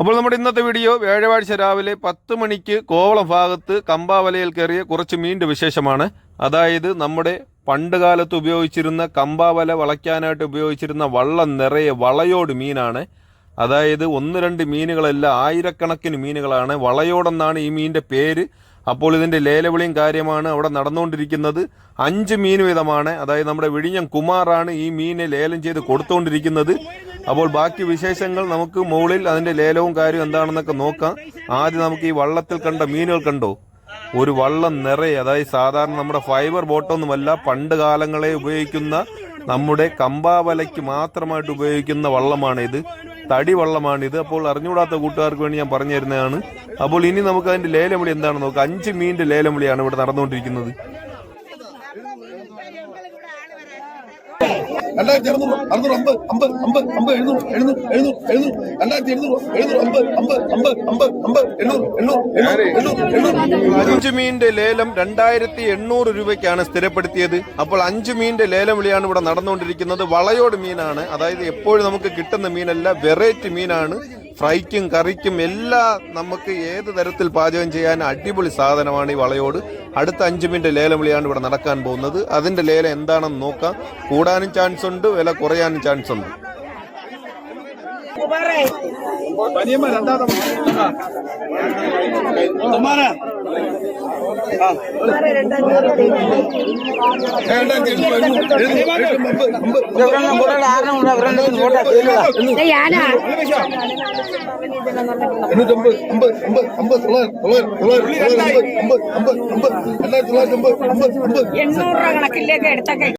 അപ്പോൾ നമ്മുടെ ഇന്നത്തെ വീഡിയോ വ്യാഴാഴ്ച രാവിലെ പത്ത് മണിക്ക് കോവളം ഭാഗത്ത് കമ്പാവലയിൽ കയറിയ കുറച്ച് മീന്റെ വിശേഷമാണ്. അതായത് നമ്മുടെ പണ്ട് കാലത്ത് ഉപയോഗിച്ചിരുന്ന കമ്പാവല വളയ്ക്കാനായിട്ട് ഉപയോഗിച്ചിരുന്ന വള്ളം നിറയെ വളയോട് മീനാണ്. അതായത് ഒന്ന് രണ്ട് മീനുകളല്ല ആയിരക്കണക്കിന് മീനുകളാണ്. വളയോടെന്നാണ് ഈ മീനിന്റെ പേര്. അപ്പോൾ ഇതിന്റെ ലേലവിളിയും കാര്യമാണ് അവിടെ നടന്നുകൊണ്ടിരിക്കുന്നത്. അഞ്ച് മീൻ വീതമാണ്. അതായത് നമ്മുടെ വിഴിഞ്ഞം കുമാറാണ് ഈ മീനെ ലേലം ചെയ്ത് കൊടുത്തുകൊണ്ടിരിക്കുന്നത്. അപ്പോൾ ബാക്കി വിശേഷങ്ങൾ നമുക്ക് മുകളിൽ അതിന്റെ ലേലവും കാര്യവും എന്താണെന്നൊക്കെ നോക്കാം. ആദ്യം നമുക്ക് ഈ വള്ളത്തിൽ കണ്ട മീനുകൾ കണ്ടോ? ഒരു വള്ളം നിറയെ അതായത് സാധാരണ നമ്മുടെ ഫൈബർ ബോട്ടൊന്നുമല്ല പണ്ട് കാലങ്ങളെ ഉപയോഗിക്കുന്ന നമ്മുടെ കമ്പാവലയ്ക്ക് മാത്രമായിട്ട് ഉപയോഗിക്കുന്ന വള്ളമാണ് ഇത് തടി വള്ളമാണിത്. അപ്പോൾ അറിഞ്ഞുകൂടാത്ത കൂട്ടുകാർക്ക് വേണ്ടി ഞാൻ പറഞ്ഞു തരുന്നതാണ് അപ്പോൾ ഇനി നമുക്ക് അതിന്റെ ലേലം വിളി എന്താണെന്ന് നോക്കാം. അഞ്ച് മീനിന്റെ ലേലം വിളിയാണ് ഇവിടെ നടന്നുകൊണ്ടിരിക്കുന്നത്. രണ്ടായിരത്തി അറുന്നൂറ് അറുന്നൂറ് അമ്പത് അമ്പത് അമ്പത് അമ്പത് എഴുന്നൂറ് എഴുന്നൂറ് എഴുന്നൂറ് എഴുന്നൂറ് രണ്ടായിരത്തി എഴുന്നൂറ് എഴുന്നൂറ് അമ്പത് അമ്പത് അമ്പത് അമ്പത് അമ്പത് എണ്ണൂറ് എണ്ണൂറ് എണ്ണൂറ് എണ്ണൂറ് അഞ്ച് മീനിന്റെ ലേലം രണ്ടായിരത്തി എണ്ണൂറ് രൂപയ്ക്കാണ് സ്ഥിരപ്പെടുത്തിയത്. അപ്പോൾ അഞ്ച് മീനിന്റെ ലേലം വിളിയാണ് ഇവിടെ നടന്നുകൊണ്ടിരിക്കുന്നത്. വളയോട് മീനാണ്. അതായത് എപ്പോഴും നമുക്ക് കിട്ടുന്ന മീനല്ല വെറൈറ്റി മീനാണ്. ഫ്രൈക്കും കറിക്കും എല്ലാം നമുക്ക് ഏത് തരത്തിൽ പാചകം ചെയ്യാൻ അടിപൊളി സാധനമാണ് ഈ വളയോട്. അടുത്ത അഞ്ച് മിനിറ്റ് ലേലം വിളിയാണ് ഇവിടെ നടക്കാൻ പോകുന്നത്. അതിന്റെ ലേലം എന്താണെന്ന് നോക്കാം. കൂടാനും ചാൻസ് ഉണ്ട് വില കുറയാനും ചാൻസ് ഉണ്ട്. രണ്ടായിരത്തി എണ്ണൂറ് രൂപ കണക്കിലേക്ക് എടുത്തൊക്കെ